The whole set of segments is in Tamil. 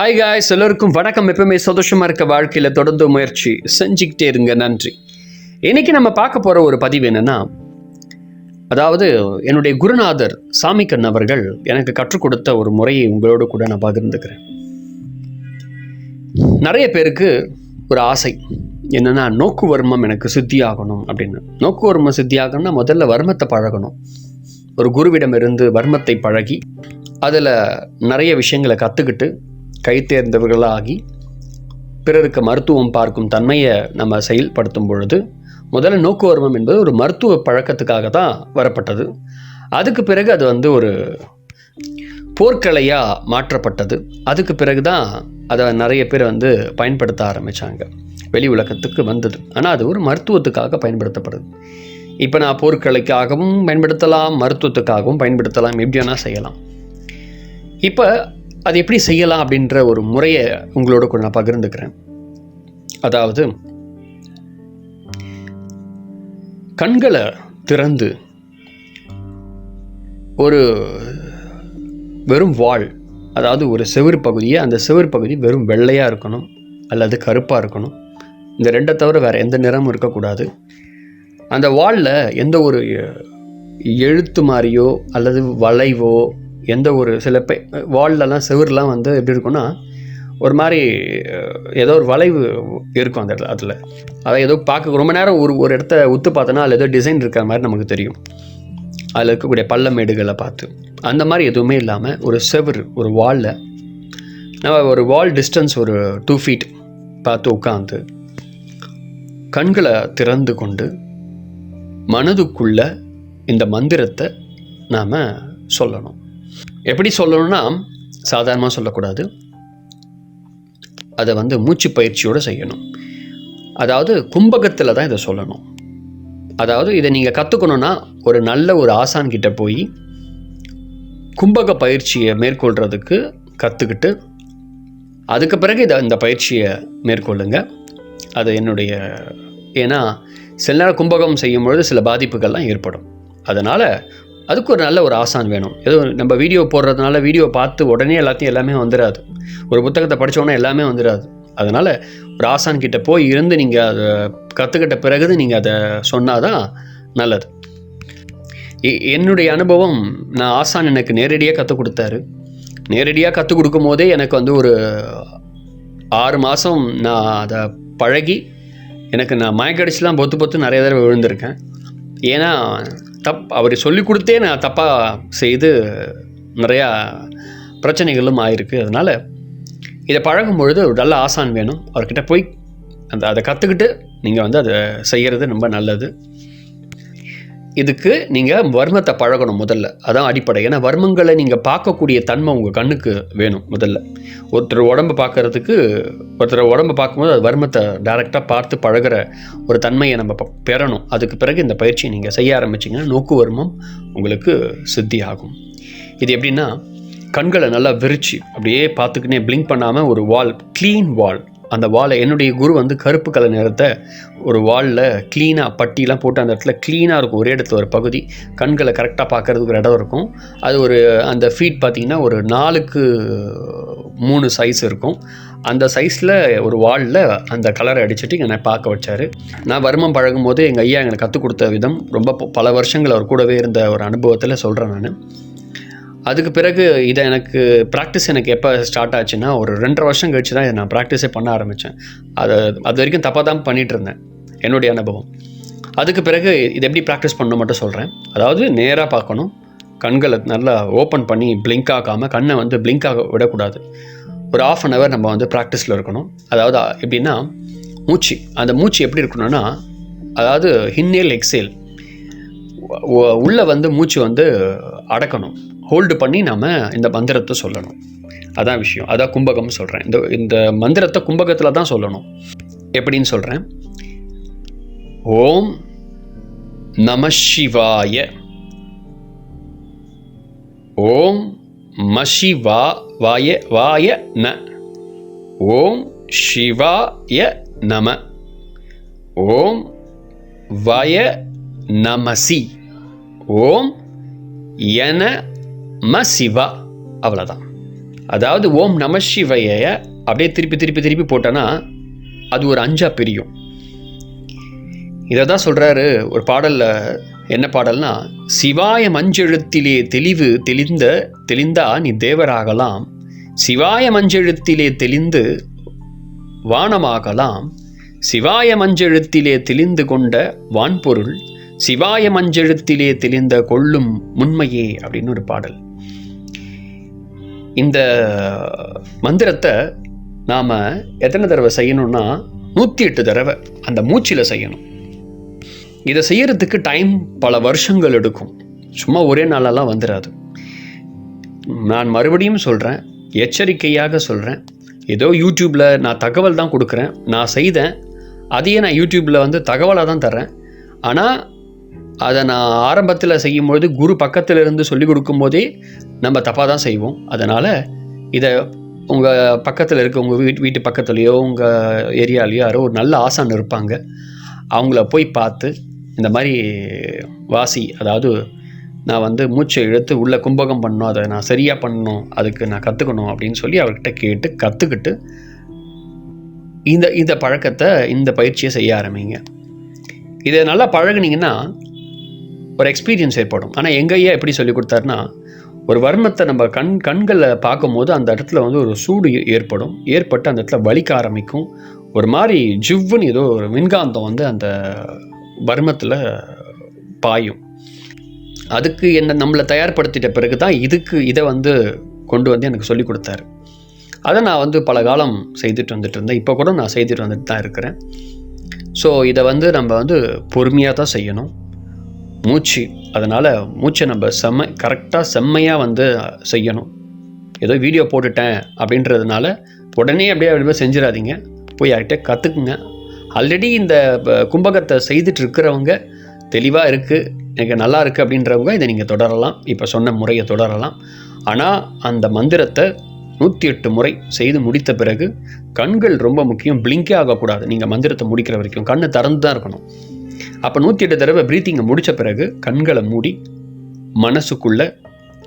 ஹாய் காய்ஸ் எல்லோருக்கும் வணக்கம். எப்பவுமே சந்தோஷமாக இருக்க வாழ்க்கையில் தொடர்ந்து முயற்சி. செஞ்சுக்கிட்டே இருங்க. நன்றி. இன்னைக்கு நம்ம பார்க்க போகிற ஒரு பதிவு என்னென்னா அதாவது என்னுடைய குருநாதர் சாமிக்கண் அவர்கள் எனக்கு கற்றுக் கொடுத்த ஒரு முறையை உங்களோடு கூட நான் பகிர்ந்துக்கிறேன். நிறைய பேருக்கு ஒரு ஆசை. என்னென்னா நோக்கு வர்மம் எனக்கு சித்தியாகணும் அப்படின்னு. நோக்கு வர்மம் சித்தியாகணும்னா முதல்ல வர்மத்தை பழகணும். ஒரு குருவிடமிருந்து வர்மத்தை பழகி அதில் நிறைய விஷயங்களை கற்றுக்கிட்டு கை தேர்ந்தவர்களாகி பிறருக்கு மருத்துவம் பார்க்கும் தன்மையை நம்ம செயல்படுத்தும் பொழுது முதல்ல நோக்குவர்மம் என்பது ஒரு மருத்துவ பழக்கத்துக்காக தான் வரப்பட்டது. அதுக்கு பிறகு அது வந்து ஒரு போர்க்கலையாக மாற்றப்பட்டது. அதுக்கு பிறகு தான் அதை நிறைய பேர் வந்து பயன்படுத்த ஆரம்பித்தாங்க வெளி உலகத்துக்கு வந்தது. ஆனால் அது ஒரு மருத்துவத்துக்காக பயன்படுத்தப்படுது. இப்போ நான் போர்க்கலைக்காகவும் பயன்படுத்தலாம் மருத்துவத்துக்காகவும் பயன்படுத்தலாம் எப்படி வேணால் செய்யலாம். இப்போ அது எப்படி செய்யலாம் அப்படின்ற ஒரு முறையை உங்களோட கூட நான் பகிர்ந்துக்கிறேன். அதாவது கண்களை திறந்து ஒரு வெறும் வாள் அதாவது ஒரு செவிறு பகுதியை அந்த செவிறு பகுதி வெறும் வெள்ளையாக இருக்கணும் அல்லது கருப்பாக இருக்கணும். இந்த ரெண்டை தவிர வேறு எந்த நிறமும் இருக்கக்கூடாது. அந்த வாளில் எந்த ஒரு எழுத்து மாதிரியோ அல்லது வளைவோ எந்த ஒரு சில பே வால்லலாம் செவுருலாம் வந்து எப்படி இருக்கும்னா ஒரு மாதிரி ஏதோ ஒரு வளைவு இருக்கும் அந்த இடத்துல அதில். அதை ஏதோ பார்க்க ரொம்ப நேரம் ஒரு ஒரு இடத்த உத்து பார்த்தோன்னா அதில் ஏதோ டிசைன் இருக்கிற மாதிரி நமக்கு தெரியும். அதில் இருக்கக்கூடிய பள்ளமேடுகளை பார்த்து. அந்த மாதிரி எதுவுமே இல்லாமல் ஒரு செவுரு ஒரு வாலில் நம்ம ஒரு வால் டிஸ்டன்ஸ் ஒரு டூ ஃபீட் பார்த்து உட்காந்து கண்களை திறந்து கொண்டு மனதுக்குள்ள இந்த மந்திரத்தை நாம் சொல்லணும். எப்படி சொல்லணும்னா சாதாரணமாக சொல்லக்கூடாது. அதை வந்து மூச்சு பயிற்சியோடு செய்யணும். அதாவது கும்பகத்தில் தான் இதை சொல்லணும். அதாவது இதை நீங்கள் கற்றுக்கணுன்னா ஒரு நல்ல ஒரு ஆசான்கிட்ட போய் கும்பக பயிற்சியை மேற்கொள்கிறதுக்கு கற்றுக்கிட்டு அதுக்கு பிறகு இதை இந்த பயிற்சியை மேற்கொள்ளுங்க. அது என்னுடைய ஏன்னா சில நேரம் கும்பகம் செய்யும் பொழுது சில பாதிப்புகள்லாம் ஏற்படும். அதனால் அதுக்கு ஒரு நல்ல ஒரு ஆசான் வேணும். ஏதோ நம்ம வீடியோ போடுறதுனால வீடியோ பார்த்து உடனே எல்லாத்தையும் எல்லாமே வந்துடாது ஒரு புத்தகத்தை படித்தோடனே எல்லாமே வந்துடாது அதனால் ஒரு ஆசான் கிட்ட போய் இருந்து நீங்கள் அதை கற்றுக்கிட்ட பிறகு நீங்கள் அதை சொன்னால் தான் நல்லது. எ- என்னுடைய அனுபவம் நான் ஆசான் எனக்கு நேரடியாக கற்றுக் கொடுத்தாரு. நேரடியாக கற்றுக் கொடுக்கும் போதே எனக்கு வந்து ஒரு ஆறு மாதம் நான் அதை பழகி எனக்கு நான் மயக்கடிச்சுலாம் பொத்து பொத்து நிறைய தடவை விழுந்திருக்கேன். ஏன்னா தப் அவர் சொல்லி கொடுத்தே நான் தப்பாக செய்து நிறையா பிரச்சனைகளும் ஆயிருக்கு. அதனால் இதை பழகும் பொழுது ஒரு நல்ல ஆசான் வேணும். அவர்கிட்ட போய் அந்த அதை கற்றுக்கிட்டு நீங்கள் வந்து அதை செய்கிறது ரொம்ப நல்லது. இதுக்கு நீங்கள் வர்மத்தை பழகணும் முதல்ல. அதான் அடிப்படை. ஏன்னா வர்மங்களை நீங்கள் பார்க்கக்கூடிய தன்மை உங்கள் கண்ணுக்கு வேணும் முதல்ல. ஒருத்தர் உடம்பு பார்க்கறதுக்கு ஒருத்தர் உடம்பு பார்க்கும்போது அது வர்மத்தை டைரெக்டாக பார்த்து பழகுற ஒரு தன்மையை நம்ம ப- பெறணும். அதுக்கு பிறகு இந்த பயிற்சியை நீங்கள் செய்ய ஆரம்பிச்சிங்கன்னா நோக்கு வர்மம் உங்களுக்கு சித்தி ஆகும் இது எப்படின்னா கண்களை நல்லா விரிச்சு அப்படியே பார்த்துக்கினே பிளிங்க் பண்ணாமல் ஒரு வால் க்ளீன் வால் அந்த வாலை என்னுடைய குரு வந்து கருப்பு கலர் நிறத்தை ஒரு வாலில் க்ளீனாக பட்டிலாம் போட்டு அந்த இடத்துல க்ளீனாக இருக்கும். ஒரே இடத்துல ஒரு பகுதி. கண்களை கரெக்டாக பார்க்கறதுக்கு ஒரு இடம் இருக்கும். அது ஒரு அந்த ஃபீட் பார்த்திங்கன்னா ஒரு நாலுக்கு மூணு சைஸ் இருக்கும். அந்த சைஸில் ஒரு வாலில் அந்த கலரை அடிச்சுட்டு என்னை பார்க்க வச்சார். நான் வருமம் பழகும் போது எங்கள் ஐயா எனக்கு கற்றுக் கொடுத்த விதம் ரொம்ப பல வருஷங்கள் அவர் கூடவே இருந்த ஒரு அனுபவத்தில் சொல்கிறேன் நான். அதுக்கு பிறகு இதை எனக்கு ப்ராக்டிஸ் எனக்கு எப்போ ஸ்டார்ட் ஆச்சுன்னா ஒரு ரெண்டரை வருஷம் கழிச்சு தான் இதை நான் ப்ராக்டிஸே பண்ண ஆரம்பித்தேன் அதை அது வரைக்கும் தப்பாக தான் பண்ணிகிட்டு இருந்தேன் என்னுடைய அனுபவம். அதுக்கு பிறகு இது எப்படி ப்ராக்டிஸ் பண்ணணும் மட்டும் சொல்கிறேன் அதாவது நேராக பார்க்கணும் கண்களை நல்லா ஓப்பன் பண்ணி பிளிங்க் ஆகாமல் கண்ணை வந்து பிளிங்க் ஆக விடக்கூடாது. ஒரு ஆஃப் அன் ஹவர் நம்ம வந்து ப்ராக்டிஸில் இருக்கணும். அதாவது எப்படின்னா மூச்சு அந்த மூச்சு எப்படி இருக்கணும்னா அதாவது ஹின்னேல் எக்ஸேல் உள்ளே வந்து மூச்சு வந்து அடக்கணும். ஹோல்டு பண்ணி நாம் இந்த மந்திரத்தை சொல்லணும். அதான் விஷயம். அதான் கும்பகம் சொல்கிறேன் இந்த இந்த மந்திரத்தை கும்பகத்தில் தான் சொல்லணும். எப்படின்னு சொல்கிறேன் ஓம் நம சிவாய. ஓம் மஷிவா வாய வாய ந. ஓம் சிவாய நம. ஓம் வய நமசி ஓம் என ம சிவா அவ்வளோதான் அதாவது ஓம் நம சிவைய அப்படியே திருப்பி திருப்பி திருப்பி போட்டோன்னா அது ஒரு அஞ்சா பிரியும். இதை தான் சொல்கிறாரு ஒரு பாடலில் என்ன பாடல்னா சிவாய மஞ்செழுத்திலே தெளிவு தெளிந்த தெளிந்தா நீ தேவராகலாம் சிவாய மஞ்செழுத்திலே தெளிந்து வானமாகலாம் சிவாய மஞ்செழுத்திலே தெளிந்து கொண்ட வான்பொருள் சிவாய மஞ்செழுத்திலே தெளிந்த கொள்ளும் முண்மையே அப்படின்னு ஒரு பாடல். இந்த மந்திரத்தை நாம் எத்தனை தடவை செய்யணும்னா நூற்றி எட்டு தடவை அந்த மூச்சில் செய்யணும். இதை செய்கிறதுக்கு டைம் பல வருஷங்கள் எடுக்கும். சும்மா ஒரே நாளெல்லாம் வந்துடாது நான் மறுபடியும் சொல்கிறேன் எச்சரிக்கையாக சொல்கிறேன் ஏதோ யூடியூப்பில் நான் தகவல் தான் கொடுக்குறேன். நான் செய்தேன். அதையே நான் யூடியூப்பில் வந்து தகவலாக தான் தரேன் ஆனால் அதை நான் ஆரம்பத்தில் செய்யும்பொழுது குரு பக்கத்தில் இருந்து சொல்லிக் கொடுக்கும்போதே நம்ம தப்பாக தான் செய்வோம். அதனால் இதை உங்கள் பக்கத்தில் இருக்க உங்கள் வீட்டு வீட்டு பக்கத்துலேயோ உங்கள் ஏரியாலேயோ யாரோ ஒரு நல்ல ஆசான் இருப்பாங்க. அவங்கள போய் பார்த்து இந்த மாதிரி வாசி அதாவது நான் வந்து மூச்சை இழுத்து உள்ளே கும்பகம் பண்ணணும் அதை நான் சரியாக பண்ணணும் அதுக்கு நான் கற்றுக்கணும் அப்படின்னு சொல்லி அவர்கிட்ட கேட்டு கற்றுக்கிட்டு இந்த இந்த பழக்கத்தை இந்த பயிற்சியை செய்ய ஆரம்பிங்க. இதை நல்லா பழகுனீங்கன்னா ஒரு எக்ஸ்பீரியன்ஸ் ஏற்படும். ஆனால் எங்கள் ஐயா எப்படி சொல்லி கொடுத்தாருன்னா ஒரு வர்மத்தை நம்ம கண் கண்களில் பார்க்கும்போது அந்த இடத்துல வந்து ஒரு சூடு ஏற்படும். ஏற்பட்டு அந்த இடத்துல வலிக்க ஆரம்பிக்கும். ஒரு மாதிரி ஜிவ்வுன்னு ஏதோ ஒரு மின்காந்தம் வந்து அந்த வர்மத்தில் பாயும். அதுக்கு என்ன நம்மளை தயார்படுத்திட்ட பிறகு தான் இதுக்கு இதை வந்து கொண்டு வந்து எனக்கு சொல்லி கொடுத்தாரு. அதை நான் வந்து பல காலம் செய்துட்டு வந்துட்டு இருந்தேன். இப்போ கூட நான் செய்துட்டு வந்துட்டு தான் இருக்கிறேன். ஸோ இதை வந்து நம்ம வந்து பொறுமையாக தான் செய்யணும். மூச்சு. அதனால் மூச்சை நம்ம செம்ம கரெக்டாக செம்மையாக வந்து செய்யணும். ஏதோ வீடியோ போட்டுட்டேன் அப்படின்றதுனால உடனே அப்படியே அப்படியே செஞ்சிடாதீங்க. போய் யார்கிட்ட கற்றுக்குங்க ஆல்ரெடி இந்த கும்பகத்தை செய்துட்டு இருக்கிறவங்க தெளிவாக இருக்குது எனக்கு நல்லா இருக்குது அப்படின்றவங்க இதை நீங்கள் தொடரலாம். இப்போ சொன்ன முறையை தொடரலாம். ஆனால் அந்த மந்திரத்தை நூற்றி எட்டு முறை செய்து முடித்த பிறகு கண்கள் ரொம்ப முக்கியம். பிளிங்கே ஆகக்கூடாது. நீங்கள் மந்திரத்தை முடிக்கிற வரைக்கும். கண்ணை திறந்து தான் இருக்கணும். அப்போ நூற்றி எட்டு தடவை ப்ரீத்திங்கை முடித்த பிறகு கண்களை மூடி மனசுக்குள்ள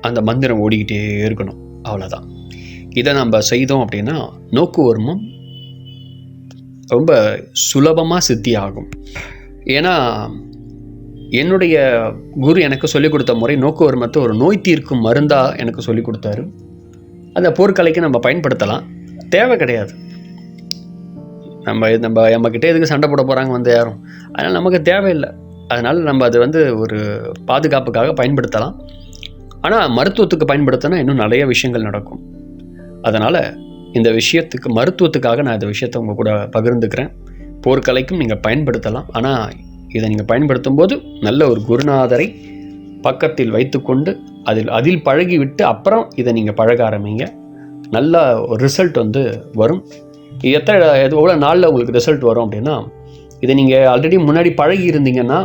அந்த மந்திரம் ஓடிக்கிட்டே இருக்கணும். அவ்வளோதான் இதை நம்ம செய்தோம் அப்படின்னா நோக்குவர்மம் ரொம்ப சுலபமாக சித்தி ஆகும் ஏன்னா என்னுடைய குரு எனக்கு சொல்லிக் கொடுத்த முறை நோக்குவர்மத்தை ஒரு நோய் தீர்க்கும் மருந்தாக எனக்கு சொல்லிக் கொடுத்தாரு. அந்த போர்க்கலைக்கு நம்ம பயன்படுத்தலாம். தேவை கிடையாது. நம்ம நம்ம நம்மக்கிட்ட எதுக்கு சண்டை போட போகிறாங்க வந்து யாரும்? அதனால் நமக்கு தேவையில்லை. அதனால் நம்ம அது வந்து ஒரு பாதுகாப்புக்காக பயன்படுத்தலாம். ஆனால் மருத்துவத்துக்கு பயன்படுத்தினா இன்னும் நிறைய விஷயங்கள் நடக்கும். அதனால் இந்த விஷயத்துக்கு மருத்துவத்துக்காக நான் இந்த விஷயத்தை உங்கள் கூட பகிர்ந்துக்கிறேன். போர்க்கலைக்கும் நீங்கள் பயன்படுத்தலாம். ஆனால் இதை நீங்கள் பயன்படுத்தும் போது நல்ல ஒரு குருநாதரை பக்கத்தில் வைத்துக்கொண்டு அதில் அதில் பழகிவிட்டு அப்புறம் இதை நீங்கள் பழக ஆரம்பிங்க. நல்ல ஒரு ரிசல்ட் வந்து வரும். எத்தனை எவ்வளோ நாளில் உங்களுக்கு ரிசல்ட் வரும் அப்படின்னா இதை நீங்கள் ஆல்ரெடி முன்னாடி பழகி இருந்தீங்கன்னா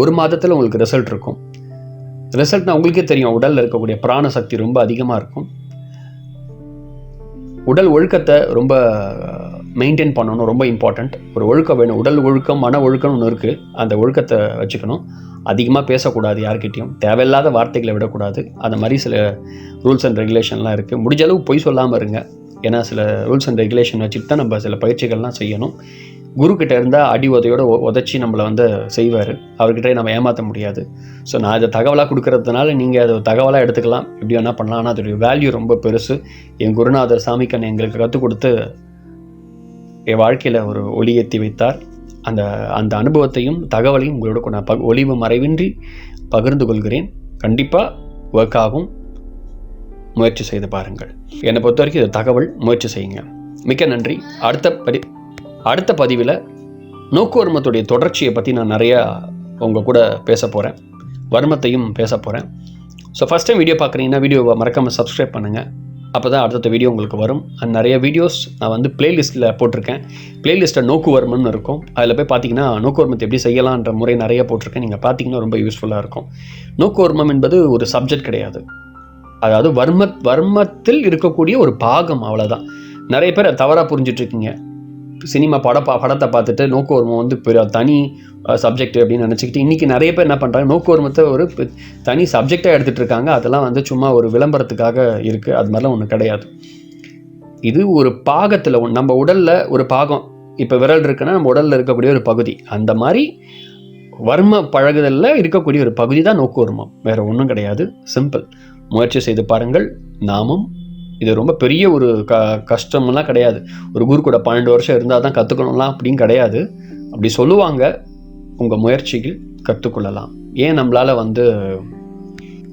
ஒரு மாதத்தில் உங்களுக்கு ரிசல்ட் இருக்கும். ரிசல்ட்னா உங்களுக்கே தெரியும் உடலில் இருக்கக்கூடிய பிராண சக்தி ரொம்ப அதிகமாக இருக்கும். உடல் ஒழுக்கத்தை ரொம்ப மெயின்டைன் பண்ணணும் ரொம்ப இம்பார்ட்டண்ட் ஒரு ஒழுக்கம் வேணும். உடல் ஒழுக்கம் மன ஒழுக்கம்னு ஒன்று இருக்குது அந்த ஒழுக்கத்தை வச்சுக்கணும். அதிகமாக பேசக்கூடாது யார்கிட்டையும். தேவையில்லாத வார்த்தைகளை விடக்கூடாது. அந்த மாதிரி சில ரூல்ஸ் அண்ட் ரெகுலேஷன்லாம் இருக்குது முடிஞ்ச அளவு பொய் சொல்லாமல் இருங்க. ஏன்னா சில ரூல்ஸ் அண்ட் ரெகுலேஷன் வச்சுட்டு தான் நம்ம சில பயிற்சிகள்லாம் செய்யணும். குரு இருந்தால் அடி உதையோடு உதச்சி உதைச்சி நம்மளை வந்து செய்வார். அவர்கிட்ட நம்ம ஏமாற்ற முடியாது. ஸோ நான் அதை தகவலாக கொடுக்கறதுனால நீங்கள் அதை தகவலாக எடுத்துக்கலாம். எப்படி வேணால் பண்ணலாம். ஆனால் அதோடைய வேல்யூ ரொம்ப பெருசு. என் குருநாதர் சாமிக்கன் எங்களுக்கு கற்றுக் கொடுத்து என் வாழ்க்கையில் ஒரு ஒளி ஏற்றி வைத்தார். அந்த அந்த அனுபவத்தையும் தகவலையும் உங்களோட நான் ப ஒளிவு மறைவின்றி பகிர்ந்து கொள்கிறேன். கண்டிப்பாக ஒர்க் ஆகும். முயற்சி செய்து பாருங்கள். என்னை பொறுத்த வரைக்கும் இது தகவல் முயற்சி செய்யுங்க. மிக்க நன்றி. அடுத்த படி அடுத்த பதிவில் நோக்குவர்மத்துடைய தொடர்ச்சியை பற்றி நான் நிறையா உங்கள் கூட பேச போகிறேன் வர்மத்தையும் பேச போகிறேன் ஸோ ஃபஸ்ட் டைம் வீடியோ பார்க்குறீங்கன்னா வீடியோவை மறக்காமல் சப்ஸ்கிரைப் பண்ணுங்கள் அப்போ தான் அடுத்தடுத்த வீடியோ உங்களுக்கு வரும். அண்ட் நிறைய வீடியோஸ் நான் வந்து பிளேலிஸ்ட்டில் போட்டிருக்கேன். பிளேலிஸ்ட்டில் நோக்குவர்மம்னு இருக்கும். அதில் போய் பார்த்தீங்கன்னா நோக்குவர்மத்தை எப்படி செய்யலான்ற முறை நிறைய போட்டிருக்கேன். நீங்கள் பார்த்தீங்கன்னா ரொம்ப யூஸ்ஃபுல்லாக இருக்கும். நோக்குவர்மம் என்பது ஒரு சப்ஜெக்ட் கிடையாது. அதாவது வர்ம வர்மத்தில் இருக்கக்கூடிய ஒரு பாகம் அவ்வளோதான் நிறைய பேர் தவறாக புரிஞ்சிட்ருக்கீங்க. சினிமா பட பா படத்தை பார்த்துட்டு நோக்குவர்மம் வந்து பெரிய தனி சப்ஜெக்ட் அப்படின்னு நினச்சிக்கிட்டு இன்றைக்கி நிறைய பேர் என்ன பண்ணுறாங்க நோக்குவர்மத்தை ஒரு தனி சப்ஜெக்டாக எடுத்துகிட்டு இருக்காங்க அதெல்லாம் வந்து சும்மா ஒரு விளம்பரத்துக்காக இருக்குது அது மாதிரிலாம் ஒன்றும் கிடையாது. இது ஒரு பாகத்தில் நம்ம உடலில் ஒரு பாகம். இப்போ விரல் இருக்குன்னா நம்ம உடலில் இருக்கக்கூடிய ஒரு பகுதி. அந்த மாதிரி வர்ம பழகுதலில் இருக்கக்கூடிய ஒரு பகுதி தான் நோக்குவர்மம். வேறு ஒன்றும் கிடையாது. சிம்பிள் முயற்சி செய்து பாருங்கள். நாமும் இது ரொம்ப பெரிய ஒரு க கஷ்டம்லாம் கிடையாது. ஒரு குரு கூட பன்னெண்டு வருஷம் இருந்தால் தான் கற்றுக்கணும்லாம் அப்படின்னு கிடையாது. அப்படி சொல்லுவாங்க. உங்கள் முயற்சியில் கற்றுக்கொள்ளலாம் ஏன் நம்மளால் வந்து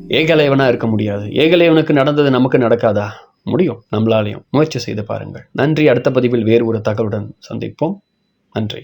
ஏகலைவனாக இருக்க முடியாது? ஏகலைவனுக்கு நடந்தது நமக்கு நடக்காதா? முடியும். நம்மளாலையும். முயற்சி செய்து பாருங்கள். நன்றி. அடுத்த பதிவில் வேறு ஒரு தகவலுடன் சந்திப்போம். நன்றி.